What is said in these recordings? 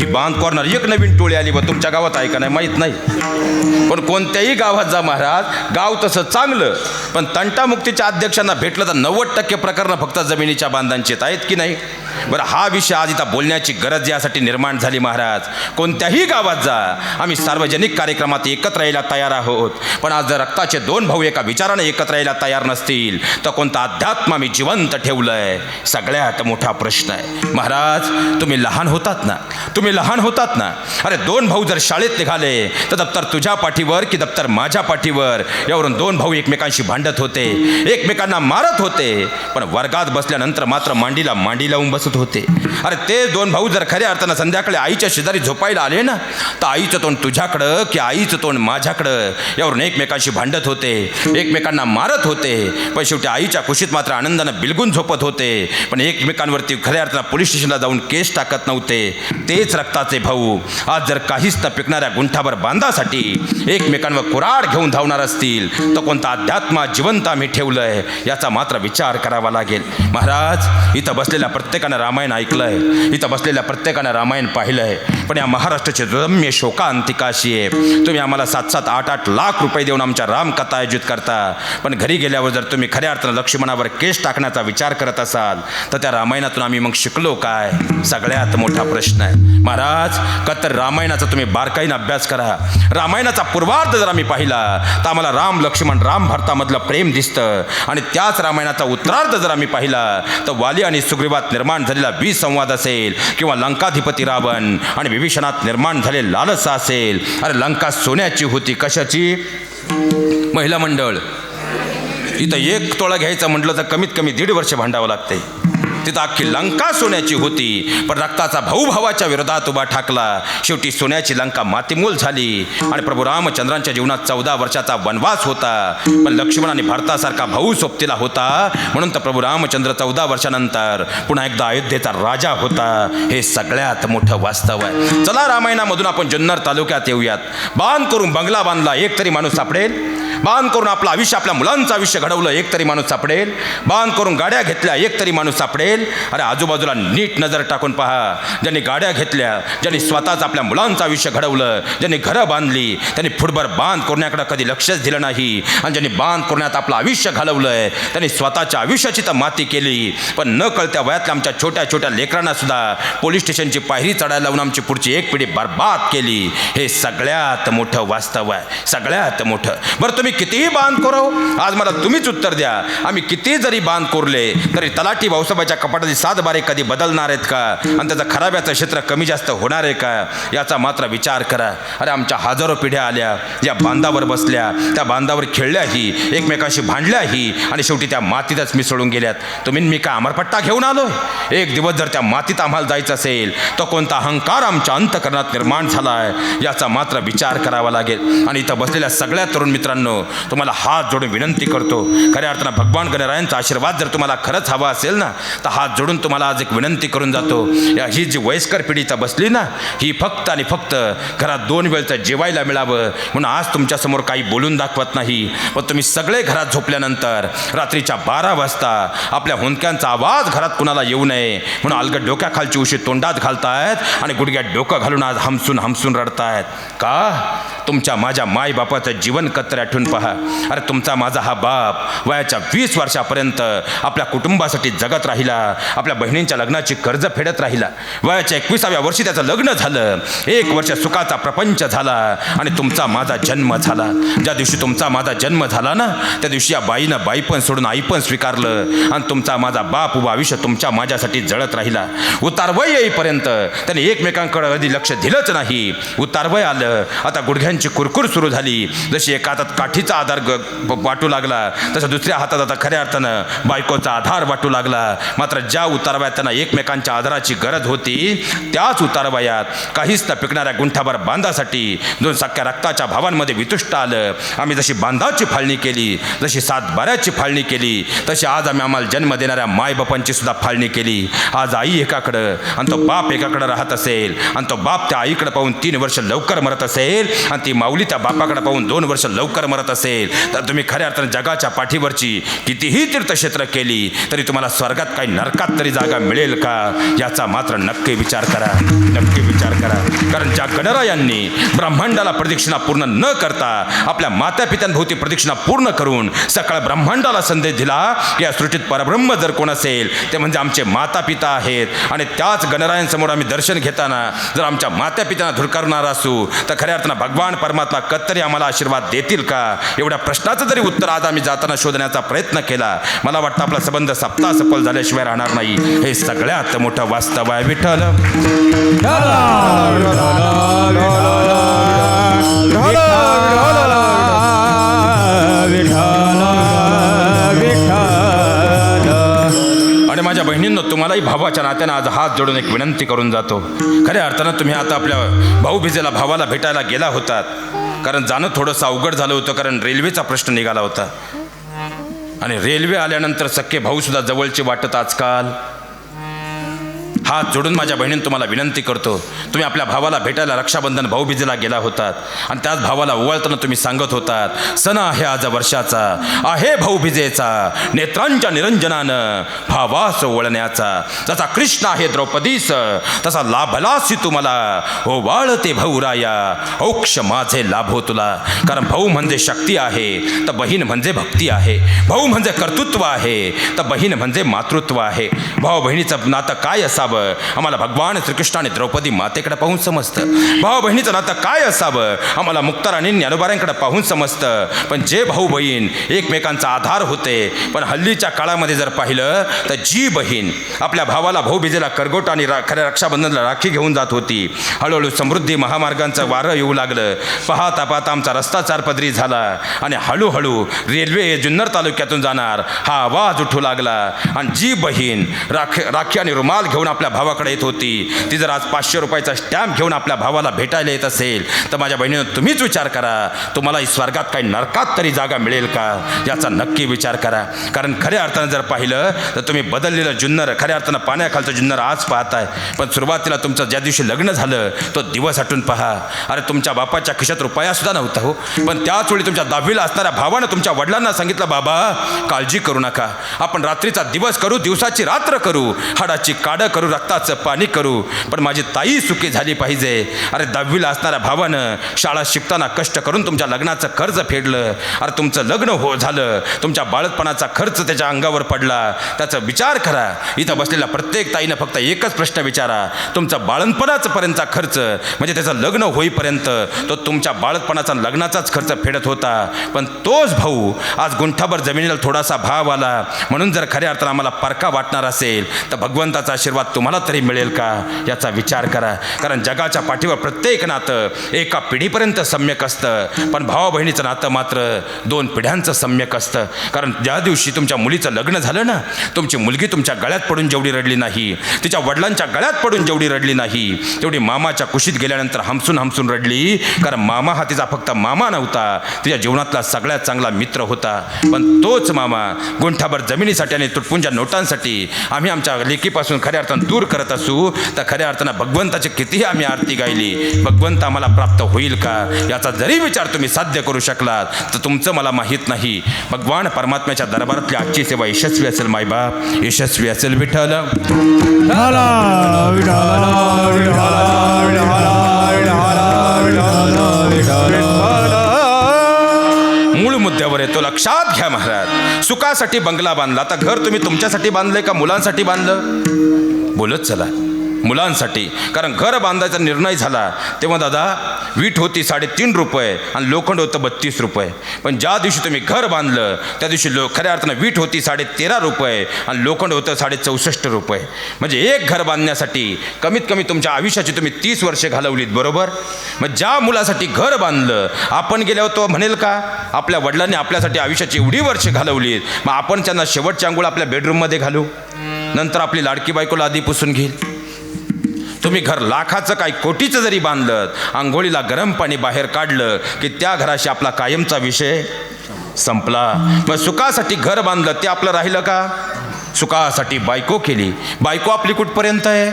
ही बांध कॉर्नर एक नवीन टोळी आली बा तुमच्या गावात आहे का नाही माहीत नाही. पण कोणत्याही गावात जा महाराज गाव तसं चांगलं. पण तंटामुक्तीच्या अध्यक्षांना भेटलं तर नव्वद टक्के प्रकरणं फक्त जमिनीच्या बांधांचेत आहेत की नाही? बरं हा विषय आज इथं बोलण्याची गरज यासाठी निर्माण झाली महाराज. कोणत्याही गावात जा. आम्ही सार्वजनिक कार्यक्रमात एकत्र यायला तयार आहोत. पण आज जर रक्ताचे दोन भाऊ एका विचाराने एकत्र यायला तयार नसतील तर कोणता अध्यात्म आम्ही जिवंत ठेवलंय? सगळ्यात मोठा प्रश्न आहे. महाराज तुम्ही लहान होतात ना? तुम्ही लहान होतात ना? अरे दोन भाऊ जर शाळेत निघाले तर दप्तर तुझ्या पाठीवर की दप्तर माझ्या पाठीवर? यावरून दोन भाऊ एकमेकांशी भांडत होते एकमेकांना मारत होते. पण वर्गात बसल्यानंतर मात्र मांडीला मांडी लावून बसत होते. अरे ते दोन भाऊ जर खऱ्या अर्थानं संध्याकाळी आईच्या शेजारी झोपायला आले ना तर आईचं तोंड तुझ्याकडं की आईचं तोंड माझ्याकडं? यावरून एकमेकांशी भांडत होते एकमेकांना मारत होते पण शेवटी आईच्या कुशीत मात्र आनंदानं बिलगून झोपत होते. पण एकमेकांवरती खऱ्या अर्थानं पोलीस स्टेशनला जाऊन केस टाकत नव्हते. तेच रक्ताचे भाऊ आज जर काहीच न पिकणाऱ्या गुंठावर बांधासाठी एकमेकांवर कुराड घेऊन धावणार असतील तर कोणता अध्यात्मा जिवंत आम्ही ठेवलं आहे याचा मात्र विचार करावा लागेल. महाराज इथं बसलेल्या प्रत्येकानं रामायण ऐकलंय. इथं बसलेल्या प्रत्येकानं रामायण पाहिलंय. पण या महाराष्ट्राची रम्य शोकांतिकाशी आहे. तुम्ही आम्हाला सात सात आठ आठ लाख रुपये देऊन आमच्या रामकथा आयोजित करता. पण घरी गेल्यावर जर तुम्ही खऱ्या अर्थानं लक्ष्मणावर केस टाकण्याचा विचार करत असाल तर त्या रामायणातून आम्ही मग शिकलो काय? सगळ्यात मोठा प्रश्न आहे. महाराज का तर रामायणाचा तुम्ही बारकाईनं अभ्यास करा. रामायणाचा पूर्वार्ध जर आम्ही पाहिला तर आम्हाला राम लक्ष्मण राम भारतामधलं प्रेम दिसतं. आणि त्याच रामायणाचा उत्तरार्ध जर आम्ही पाहिला तर वाली आणि सुग्रीवात निर्माण झालेला विसंवाद असेल किंवा लंकाधिपती रावण आणि विभीषणात निर्माण झाले लालसा असेल अरे लंका सोन्याची होती कशाची? महिला मंडळ इथं एक तोळा घ्यायचं म्हटलं तर कमीत कमी दीड वर्ष भांडावं लागते. तिथं अख्खी लंका सोन्याची होती. पण रक्ताचा भाऊ भावाच्या विरोधात उभा ठाकला. शेवटी सोन्याची लंका मातीमोल झाली. आणि प्रभू रामचंद्रांच्या जीवनात चौदा वर्षाचा वनवास होता. पण लक्ष्मण आणि भारतासारखा भाऊ सोबतीला होता. म्हणून तर प्रभू रामचंद्र चौदा वर्षानंतर पुन्हा एकदा अयोध्येचा राजा होता. हे सगळ्यात मोठं वास्तव आहे. चला रामायणामधून आपण जुन्नर तालुक्यात येऊयात. बांध करून बंगला बांधला. एक तरी माणूस सापडेल? बांध करून आपलं आयुष्य आपल्या मुलांचं आयुष्य घडवलं एक तरी माणूस सापडेल. बांध करून गाड्या घेतल्या एक तरी माणूस सापडेल. अरे आजूबाजूला नीट नजर टाकून पहा. ज्यांनी गाड्या घेतल्या ज्यांनी स्वतःच आपल्या मुलांचं आयुष्य घडवलं ज्यांनी घरं बांधली त्यांनी फुटभर बांध करण्याकडे कधी लक्षच दिलं नाही. आणि ज्यांनी बांध करण्यात आपलं आयुष्य घालवलंय त्यांनी स्वतःच्या आयुष्याची तर माती केली. पण न कळत्या वयातल्या आमच्या छोट्या छोट्या लेकरांना सुद्धा पोलीस स्टेशनची पायरी चढायला लावून आमची पुढची एक पिढी बर्बाद केली. हे सगळ्यात मोठं वास्तव आहे. सगळ्यात मोठं. बरं तुम्ही कितीही बांध करो आज मला तुम्हीच उत्तर द्या. आम्ही किती जरी बांध कोरले तरी तलाठी भाऊसाहेबाच्या कपाटाची सात बारे कधी बदलणार आहेत का? आणि त्याचं खराब्याचं क्षेत्र कमी जास्त होणार आहे का? याचा मात्र विचार करा. अरे आमच्या हजारो पिढ्या आल्या या बांधावर बसल्या त्या बांधावर खेळल्याही एकमेकाशी भांडल्याही आणि शेवटी त्या मातीतच मिसळून गेल्यात. तुम्ही मी का अमरपट्टा घेऊन आलो एक दिवस जर त्या मातीत आम्हाला जायचं असेल तर कोणता अहंकार आमच्या अंतकरणात निर्माण झाला आहे याचा मात्र विचार करावा लागेल. आणि इथं बसलेल्या सगळ्या तरुण मित्रांनो तुम्हाला हात जोडून विनंती करतो. खऱ्या अर्थानं भगवान गणरायांचा आशीर्वाद जर तुम्हाला खरंच हवा असेल ना तर हात जोडून तुम्हाला आज एक विनंती करून जातो. या ही जी वयस्कर पिढीचा बसली ना ही फक्त आणि फक्त घरात दोन वेळचं जेवायला मिळावं म्हणून आज तुमच्यासमोर काही बोलून दाखवत नाही. पण तुम्ही सगळे घरात झोपल्यानंतर रात्रीच्या बारा वाजता आपल्या हुंदक्यांचा आवाज घरात कुणाला येऊ नये म्हणून अलगद डोक्याखालची उशी तोंडात घालतायत आणि गुडघ्यात डोकं घालून आज हमसून हमसून रडतायत. का? तुमच्या माझ्या मायबापाचं जीवन कत्र आठवून पहा अरे तुमचा माझा हा बाप वयाच्या वीस वर्षापर्यंत आपल्या कुटुंबासाठी जगत राहिला आपल्या बहिणींच्या लग्नाची कर्ज फेडत राहिला. वयाच्या एकविसाव्या वर्षी त्याचं लग्न झालं. एक वर्ष सुखाचा प्रपंच झाला आणि तुमचा माझा जन्म झाला. ज्या दिवशी तुमचा माझा जन्म झाला ना त्या दिवशी या बाईनं बाई पण सोडून आई पण स्वीकारलं आणि तुमचा माझा बाप उभा आयुष्य तुमच्या माझ्यासाठी जळत राहिला. उतारवय येईपर्यंत त्याने एकमेकांकडे कधी लक्ष दिलंच नाही. उतारवय आलं आता गुडघ्यांची कुरकुर सुरू झाली. जशी एका हातात काठीचा आधार ग वाटू लागला. तसं दुसऱ्या हातात आता खऱ्या अर्थानं बायकोचा आधार वाटू लागला. मात्र ज्या उतारवायात त्यांना एकमेकांच्या आधाराची गरज होती त्याच उतारवयात काहीच न पिकणाऱ्या गुंठाभर बांधासाठी दोन सख्या रक्ताच्या भावांमध्ये वितुष्ट आलं. आम्ही जशी बांधाची फाळणी केली जशी सातबाऱ्याची फाळणी केली तशी आज आम्ही आम्हाला जन्म देणाऱ्या मायबापांची सुद्धा फाळणी केली. आज आई एकाकडं आणि तो बाप एकाकडं राहत असेल आणि तो बाप त्या आईकडे पाहून तीन वर्ष लवकर मरत असेल आणि ती माऊली त्या बापाकडे पाहून दोन वर्ष लवकर मरत असेल तर तुम्ही खऱ्या अर्थानं जगाच्या पाठीवरची कितीही तीर्थक्षेत्र केली तरी तुम्हाला स्वर्गात काही नरकात तरी जागा मिळेल का? याचा मात्र नक्की विचार करा. नक्की विचार करा. कारण ज्या गणरायांनी ब्रह्मांडाला प्रदक्षिणा पूर्ण न करता आपल्या माता पित्यांभोवती प्रदक्षिणा पूर्ण करून सकाळ ब्रह्मांडाला संदेश दिला की या सृष्टीत परब्रह्म जर कोण असेल ते म्हणजे आमचे माता पिता आहेत. आणि त्याच गणरायांसमोर आम्ही दर्शन घेताना जर आमच्या माता पित्यांना धुडकारणार असू तर खऱ्या अर्थानं भगवान परमात्मा कत्तरी आम्हाला आशीर्वाद देतील का? एवढ्या प्रश्नाचं जरी उत्तर आज आम्ही जाताना शोधण्याचा प्रयत्न केला मला वाटतं आपला संबंध सप्ताह सफल झाल्याशिवाय राहणार नाही. हे सगळ्यात मोठं वास्तव आहे विठ्ठल. आणि माझ्या बहिणींना तुम्हालाही भावाच्या नात्यानं आज हात जोडून एक विनंती करून जातो. खऱ्या अर्थानं तुम्ही आता आपल्या भाऊबीजेला भावाला भेटायला गेला होतात. कारण जाणं थोडंसं अवघड झालं होतं कारण रेल्वेचा प्रश्न निघाला होता. आणि रेल्वे आल्यानंतर सख्खे भाऊसुद्धा जवळचे वाटत आजकाल. हात जोडून माझ्या बहिणीने तुम्हाला विनंती करतो. तुम्ही आपल्या भावाला भेटायला रक्षाबंधन भाऊबीजेला गेला होतात. आणि त्याच भावाला ओवाळताना तुम्ही सांगत होतात सण आहे आज वर्षाचा आहे भाऊबीजेचा नेत्रांच्या निरंजनानं भावास ओळण्याचा जसा कृष्ण आहे द्रौपदीस तसा लाभलासी तुम्हाला. हो वाळते भाऊराया औक्ष माझे लाभो तुला. कारण भाऊ म्हणजे शक्ती आहे तर बहीण म्हणजे भक्ती आहे. भाऊ म्हणजे कर्तृत्व आहे तर बहीण म्हणजे मातृत्व आहे. भाऊ बहिणीचं नातं काय असावं? आम्हाला भगवान श्रीकृष्ण आणि द्रौपदी मातेकडे पाहून समजतं. भाऊ बहिणीचं नातं काय असावं? आम्हाला मुक्ताराणी ज्ञानोबाऱ्यांकडे पाहून समजतं. पण जे भाऊ बहीण एकमेकांचा आधार होते पण हल्लीच्या काळामध्ये जर पाहिलं तर जी बहीण आपल्या भावाला भाऊबीजेला करगोट आणि रा खऱ्या रक्षाबंधनला राखी घेऊन जात होती. हळूहळू समृद्धी महामार्गांचं वारं येऊ लागलं. पाहता पाहता आमचा रस्ता चारपदरी झाला आणि हळूहळू रेल्वे जुन्नर तालुक्यातून जाणार हा आवाज उठू लागला. आणि जी बहीण राख राखी आणि रुमाल घेऊन आपल्या भावाकडे येत होती. ती जर आज पाचशे रुपयाचा स्टॅम्प घेऊन आपल्या भावाला भेटायला येत असेल तर माझ्या बहिणीनं तुम्हीच विचार करा. तुम्हाला स्वर्गात काही नरकात तरी जागा मिळेल का? याचा नक्की विचार करा. कारण खऱ्या अर्थानं जर पाहिलं तर तुम्ही बदललेलं जुन्नर खऱ्या अर्थानं पाण्याखालचं जुन्नर आज पाहताय. पण सुरुवातीला तुमचं ज्या दिवशी लग्न झालं तो दिवस हटून पहा. अरे तुमच्या बापाच्या खिशात रुपयासुद्धा नव्हता हो. पण त्याच वेळी तुमच्या दहावीला असणाऱ्या भावानं तुमच्या वडिलांना सांगितलं बाबा काळजी करू नका. आपण रात्रीचा दिवस करू दिवसाची रात्र करू. हाडाची काडं करू रक्ताचं पाणी करू. पण माझी ताई सुखी झाली पाहिजे. अरे दहावीला असणाऱ्या भावानं शाळा शिकताना कष्ट करून तुमच्या लग्नाचं कर्ज फेडलं. अरे तुमचं लग्न हो झालं. तुमच्या बाळतपणाचा खर्च त्याच्या अंगावर पडला. त्याचा विचार करा. इथं बसलेल्या प्रत्येक ताईनं फक्त एकच प्रश्न विचारा. तुमचा बाळणपणाचा पर्यंतचा खर्च म्हणजे त्याचं लग्न होईपर्यंत तो तुमच्या बाळतपणाचा लग्नाचाच खर्च फेडत होता. पण तोच भाऊ आज गुंठाभर जमिनीला थोडासा भाव आला. म्हणून जर खऱ्या अर्थानं आम्हाला परका वाटणार असेल तर भगवंताचा आशीर्वाद तो तुम्हाला तरी मिळेल का? याचा विचार करा. कारण जगाच्या पाठीवर प्रत्येक नातं एका पिढीपर्यंत सम्यक असतं. पण भावा बहिणीचं नातं मात्र दोन पिढ्यांचं सम्यक असतं. कारण ज्या दिवशी तुमच्या मुलीचं लग्न झालं ना तुमची मुलगी तुमच्या गळ्यात पडून जेवढी रडली नाही तिच्या वडिलांच्या गळ्यात पडून जेवढी रडली नाही तेवढी मामाच्या कुशीत गेल्यानंतर हमसून हमसून रडली. कारण मामा हा तिचा फक्त मामा नव्हता तिच्या जीवनातला सगळ्यात चांगला मित्र होता. पण तोच मामा गुंठाभर जमिनीसाठी आणि तुटपुंच्या नोटांसाठी आम्ही आमच्या लेकीपासून खऱ्या अर्थानं दूर करत असू तर खऱ्या अर्थानं भगवंताची कितीही आम्ही आरती गायली भगवंत आम्हाला प्राप्त होईल का याचा जरी विचार तुम्ही साध्य करू शकलात तर तुमचं मला माहीत नाही भगवान परमात्म्याच्या दरबारातली आजची सेवा यशस्वी असेल मायबाप यशस्वी असेल विठ्ठल लक्षात घ्या महाराज. सुखासाठी बंगला बांधला. आता घर तुम्ही तुमच्यासाठी बांधलंय का मुलांसाठी बांधलं? बोलत चला. मुलांसाठी. कारण घर बांधायचा निर्णय झाला तेव्हा दादा वीट होती साडेतीन रुपये आणि लोखंड होतं बत्तीस रुपये. पण ज्या दिवशी तुम्ही घर बांधलं त्या दिवशी लो खऱ्या अर्थानं वीट होती साडे तेरा रुपये आणि लोखंड होतं साडे चौसष्ट रुपये. म्हणजे एक घर बांधण्यासाठी कमीत कमी तुमच्या आयुष्याची तुम्ही तीस वर्षे घालवलीत बरोबर? मग ज्या मुलासाठी घर बांधलं आपण गेल्यावर तो म्हणेल का? आपल्या वडिलांनी आपल्यासाठी आयुष्याची एवढी वर्षे घालवलीत मग आपण त्यांना शेवटच्या अंघोळ आपल्या बेडरूममध्ये घालू? नंतर आपली लाडकी बायकोला आधी पुसून घेईल. तुम्ही घर लाखाचं काय कोटीचं जरी बांधलं आंघोळीला गरम पाणी बाहेर काढलं की त्या घराशी आपला कायमचा विषय संपला. मग सुखासाठी घर बांधलं ते आपलं राहिलं का? सुखासाठी बायको केली. बायको आपली कुठपर्यंत आहे?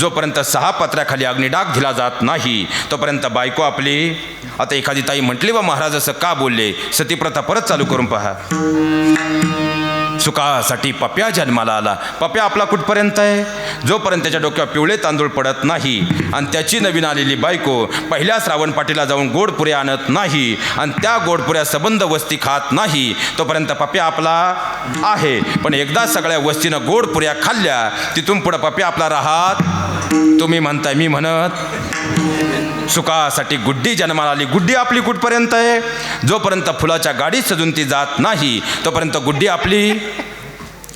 जोपर्यंत सहा पत्र्याखाली अग्निडाग दिला जात नाही तोपर्यंत बायको आपली आता एखादी ताई म्हटली बा महाराज असं का बोलले? सतीप्रथा परत चालू करून पहा. सुखासाठी पप्या जन्माला आला. पप्या आपला कुठपर्यंत आहे? जोपर्यंत त्याच्या डोक्यावर पिवळे तांदूळ पडत नाही आणि त्याची नवीन आलेली बायको पहिल्या श्रावण पाटीला जाऊन गोडपुऱ्या आणत नाही आणि त्या गोडपुऱ्या सबंध वस्ती खात नाही तोपर्यंत पप्या आपला आहे. पण एकदा सगळ्या वस्तीनं गोडपुऱ्या खाल्ल्या तिथून पुढं पप्या आपला राहात. तुम्ही म्हणताय मी म्हणत सुखासाठी गुड्डी जन्माला आली. गुड्डी आपली कुठपर्यंत आहे? जोपर्यंत फुलाच्या गाडीत सजून ती जात नाही तोपर्यंत गुड्डी आपली?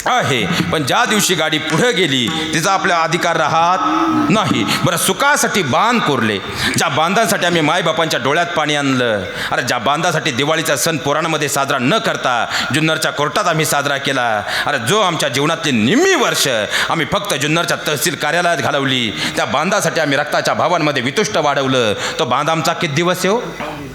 आहे. पण ज्या दिवशी गाडी पुढे गेली तिचा आपला अधिकार राहत नाही. बरं सुखासाठी बांध कोरले. ज्या बांधांसाठी आम्ही मायबापांच्या डोळ्यात पाणी आणलं अरे ज्या बांधासाठी दिवाळीचा सण पुराणामध्ये साजरा न करता जुन्नरच्या कोर्टात आम्ही साजरा केला अरे जो आमच्या जीवनातली निम्मी वर्ष आम्ही फक्त जुन्नरच्या तहसील कार्यालयात घालवली त्या बांधासाठी आम्ही रक्ताच्या भावांमध्ये वितुष्ट वाढवलं. तो बांध आमचा किती दिवस येऊ